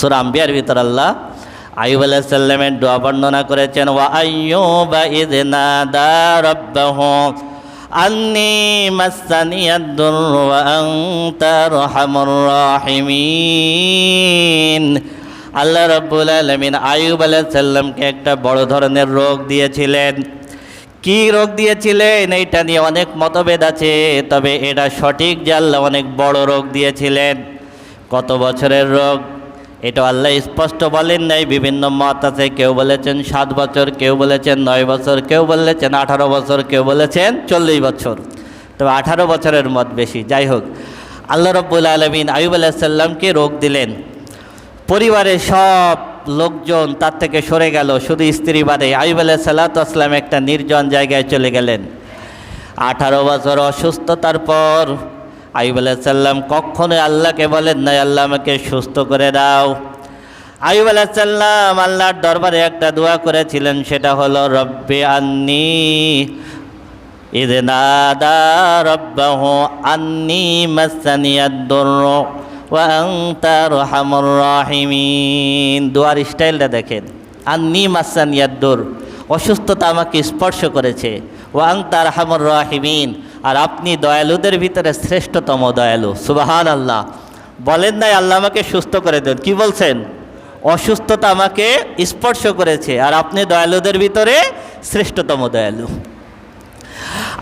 সুরাম্বিয়ার ভিতর আল্লাহ আইব আলাইসাল্লামের দোয়া বর্ণনা করেছেন, ওয়া আইয়ুবা ইদ নাদা রাব্বাহু আন্নি মাসানিয়াদ-দুর ওয়া আনতা আরহামুর রাহিমিন। আল্লাহ রাব্বুল আলামিন আইয়ুব আলাইসাল্লামকে একটা বড় ধরনের রোগ দিয়েছিলেন। কি রোগ দিয়েছিলেন? এইটা নিয়ে অনেক মতভেদ আছে, তবে এটা সঠিক যে আল্লাহ অনেক বড় রোগ দিয়েছিলেন। কত বছরের রোগ? এটা আল্লাহ স্পষ্ট বলেন নাই, বিভিন্ন মত আছে, কেউ বলেছেন সাত বছর, কেউ বলেছেন নয় বছর, কেউ বলেছেন আঠারো বছর, কেউ বলেছেন চল্লিশ বছর। তবে আঠারো বছরের মত বেশি। যাই হোক, আল্লাহ রব্বুল আলমিন আয়ুব আলাহিসাল্লামকে রোগ দিলেন। পরিবারের সব লোকজন তার থেকে সরে গেল, শুধু স্ত্রী বাদে। আয়ুব আলাহ সাল্লাতাম একটা নির্জন জায়গায় চলে গেলেন। আঠারো বছর অসুস্থতার পর আইব আলাহিসাল্লাম কখনোই আল্লাহকে বলেন নাই, আল্লাহ আমাকে সুস্থ করে দাও। আইব আলাহিসাল্লাম আল্লাহর দরবারে একটা দোয়া করেছিলেন, সেটা হলো, রব্বে আন্নি ইদনাদা রব্বাহ আন্নি মাসানিয়াদ্দর ওয়াংতার রাহিমিন। দোয়ার স্টাইলটা দেখেন। আন্নি মাসানিয়াদ্দর অসুস্থতা আমাকে স্পর্শ করেছে। ও আংতার হামর রাহিমিন। আর আপনি দয়ালুদের ভিতরে শ্রেষ্ঠতম দয়ালু। সুবাহান আল্লাহ বলেন নাই, আল্লাহ আমাকে সুস্থ করে দেন। কি বলছেন? অসুস্থতা আমাকে স্পর্শ করেছে, আর আপনি দয়ালুদের ভিতরে শ্রেষ্ঠতম দয়ালু।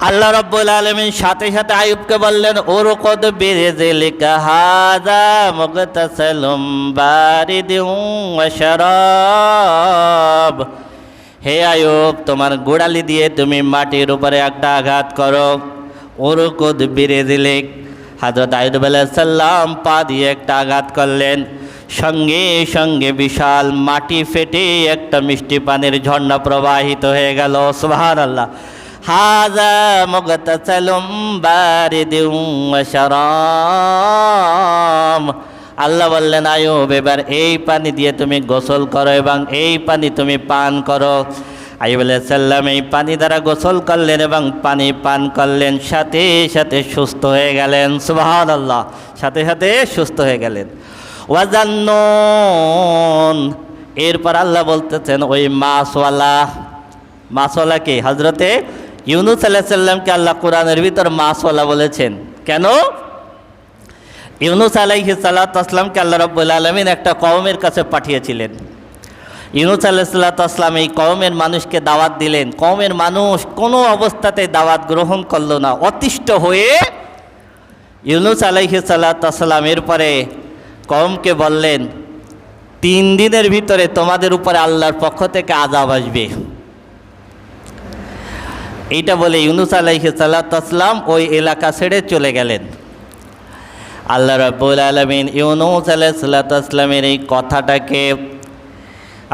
আল্লাহ রব্বুল আলমিন সাথে সাথে আয়ুবকে বললেন ওর কদ বেড়ে যে লেখা হাজা মগতাসলুম বারিদ হে আয়ুব, তোমার গোড়ালি দিয়ে তুমি মাটির উপরে একটা আঘাত করো। ওর কদ বেড়ে দিলে হাজরত আয়ুব সাল্লাম পা দিয়ে একটা আঘাত করলেন। সঙ্গে সঙ্গে বিশাল মাটি ফেটে একটা মিষ্টি পানির ঝর্ণা প্রবাহিত হয়ে গেল। সুবহান আল্লাহ হাজা মুগতাসালুম বারিদিন ওয়া শারাম আল্লাহ বললেন আয়ুব এবার এই পানি দিয়ে তুমি গোসল করো এবং এই পানি তুমি পান করো। আইব সাল্লাম এই পানি দ্বারা গোসল করলেন এবং পানি পান করলেন, সাথে সাথে সুস্থ হয়ে গেলেন। সুবাহান আল্লাহ সাথে সাথে সুস্থ হয়ে গেলেন। ওয়াজান্নুন, এরপর আল্লাহ বলতেছেন, ওই মাসওয়ালা মাসওয়ালা কি? হজরতে ইউনুস আল্লাহ সাল্লামকে আল্লাহ কোরআনের ভিতর মাসওয়ালা বলেছেন। কেন? ইউনুস আলাইহি সাল্লাতামকে আল্লাহ রব্বুল আলমিন একটা কওমের কাছে পাঠিয়েছিলেন। ইউনুস আল্লাহ সাল্লাতাম এই কওমের মানুষকে দাওয়াত দিলেন। কওমের মানুষ কোনো অবস্থাতে দাওয়াত গ্রহণ করল না, অতিষ্ঠ হয়ে ইউনুস আলাইহি সাল্লাতাম এরপরে কওমকে বললেন, তিন দিনের ভিতরে তোমাদের উপরে আল্লাহর পক্ষ থেকে আজাব আসবে। এইটা বলে ইউনুস আলাইহি সাল্লাতাম ওই এলাকা ছেড়ে চলে গেলেন। আল্লাহ রব্বুল আলমিন ইউনুস আলাইসাল্লাতামের এই কথাটাকে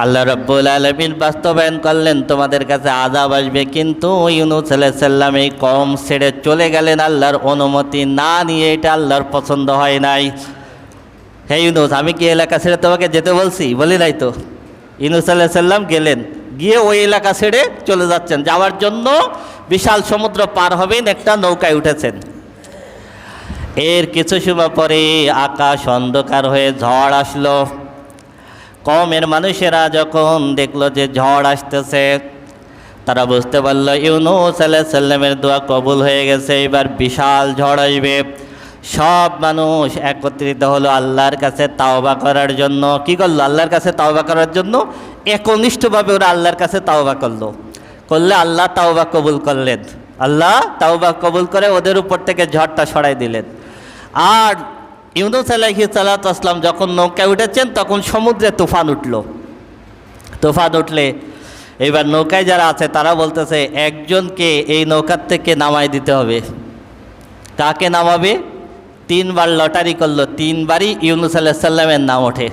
আল্লাহ রব্বুল আলমিন বাস্তবায়ন করলেন, তোমাদের কাছে আজাব আসবে। কিন্তু ইউনুস আলাইসাল্লাম এই কম ছেড়ে চলে গেলেন আল্লাহর অনুমতি না নিয়ে, এটা আল্লাহর পছন্দ হয় নাই। হে ইউনুস, আমি কি এলাকা ছেড়ে তোমাকে যেতে বলছি? বলি নাই তো। ইউনুস আল্লাহ সাল্লাম গেলেন, গিয়ে ওই এলাকা ছেড়ে চলে যাচ্ছেন। যাওয়ার জন্য বিশাল সমুদ্র পার হবেন, একটা নৌকায় উঠেছেন। এর কিছু সময় পরে আকাশ অন্ধকার হয়ে ঝড় আসলো। কমের মানুষেরা যখন দেখল যে ঝড় আসতেছে, তারা বুঝতে পারল ইউনুস আল্লাহ সাল্লামের দোয়া কবুল হয়ে গেছে, এবার বিশাল ঝড় আসবে। সব মানুষ একত্রিত হলো আল্লাহর কাছে তাওবা করার জন্য। কি করল? আল্লাহর কাছে তাওবা করার জন্য? একনিষ্ঠভাবে ওরা আল্লাহর কাছে তাওবা করল। করলে আল্লাহ তাওবা কবুল করলেন। আল্লাহ তাওবা কবুল করে ওদের উপর থেকে ঝড়টা সরাই দিলেন। আর ইউনুস আলাহি সাল্লাতাম যখন নৌকায় উঠেছেন, তখন সমুদ্রে তুফান উঠল। তুফান উঠলে এবার নৌকায় যারা আছে, তারা বলতেছে, একজনকে এই নৌকার থেকে নামাই দিতে হবে। কাকে নামাবে? তিনবার লটারি করল, তিনবারই ইউনুস আল্লাহ সাল্লামের নাম ওঠে।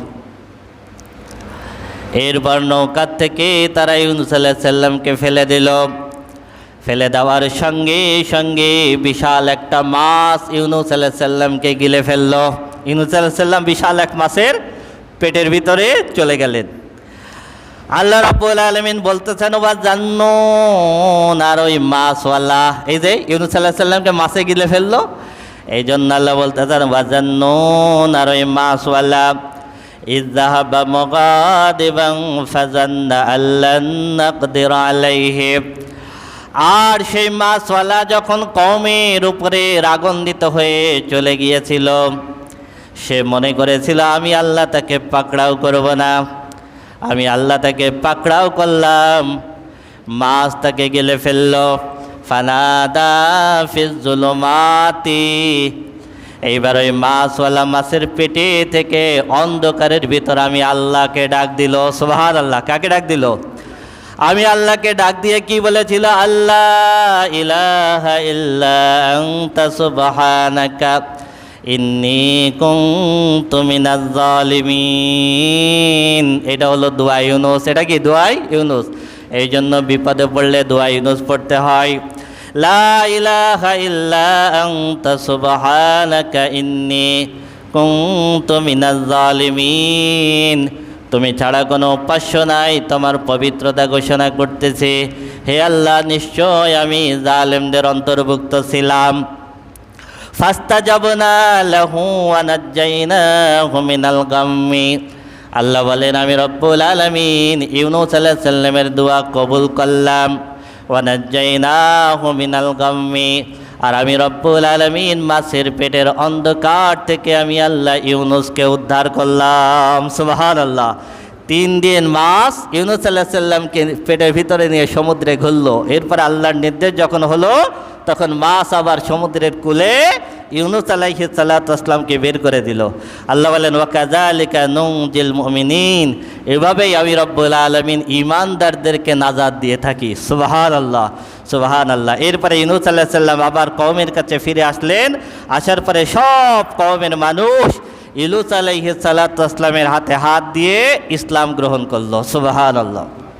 এরপর নৌকার থেকে তারা ইউনুস আল্লাহ সাল্লামকে ফেলে দিল। ফেলে দেওয়ার সঙ্গে সঙ্গে বিশাল একটা মাছ ইউনুস আলাহিসাল্লামকে গিলে ফেলল। ইউনুস আলাহিসাল্লাম বিশাল এক মাছের পেটের ভিতরে চলে গেলেন। আল্লাহ রাবুল আলমিন বলতেছেন বা জান্ন আর ওই মাছওয়ালা, এই যে ইউনুস আল্লাহ সাল্লামকে মাছে গিলে ফেলল এই জন্য আল্লাহ বলতেছেন বা জানো আর ওই মাছওয়ালা ইজাহাবা মগাদ এবং ফাজান্না আল্লাহ আলাইহেব আর সেই মাছওয়ালা যখন কমের উপরে রাগন্দিত হয়ে চলে গিয়েছিল, সে মনে করেছিল, আমি আল্লাহ তাকে পাকড়াও করব না। আমি আল্লাহ তাকে পাকড়াও করলাম। মাছ তাকে গেলে ফেলল। ফানাদা এইবার ওই মাছওয়ালা মাছের পেটে থেকে অন্ধকারের ভিতর আমি আল্লাহকে ডাক দিল। সোহার আল্লাহ কাকে ডাক দিল? আমি আল্লাহকে ডাক দিয়ে কি বলেছিল? আল্লাহ ইলাহা এটা হলো দোয়া ইউনুস। এটা কি? দোয়াই ইউনুস। এই জন্য বিপদে পড়লে দোয়া ইউনুস পড়তে হয়। লা ইলাহা ইল্লা আনতা ইন্নি জালিমিন। তুমি ছাড়া কোনো উপাস্য নাই, তোমার পবিত্রতা ঘোষণা করতেছে। হে আল্লাহ, নিশ্চয় আমি জালেমদের অন্তর্ভুক্ত ছিলাম। ফাস্তা যাব না লাহু আনাজ্জাইনা গাম্মি। আল্লাহ বলেন, আমি রব্বুল আলমিন ইউনুস আলাহ সাল্লামের দোয়া কবুল করলাম। ওয়ানাজ্জাইনা হুমিনাল গাম্মি। আর আমি রব্বুল আলমিন মাছের পেটের অন্ধকার থেকে আমি আল্লাহ ইউনুসকে উদ্ধার করলাম। সুবাহান আল্লাহ তিন দিন মাস ইউনুস আল্লাহ সাল্লামকে পেটের ভিতরে নিয়ে সমুদ্রে ঘুরলো। এরপর আল্লাহর নির্দেশ যখন হলো, তখন মাছ আবার সমুদ্রের কূলে ইউনুস আলাইহি সাল্লাতামকে বের করে দিল। আল্লাহ বলেন ওয়াকাজা আলিকা নুং জিল মমিনিন। এভাবেই আমি রব্বুল আলমিন ইমানদারদেরকে নাজাদ দিয়ে থাকি। সুবাহান আল্লাহ সুবাহান আল্লাহ এরপরে ইউনুস আল্লাহ সাল্লাম আবার কওমের কাছে ফিরে আসলেন। আসার পরে সব কওমের মানুষ ইলুস আলাইহি সাল্লাতামের হাতে হাত দিয়ে ইসলাম গ্রহণ করল। সুবাহান আল্লাহ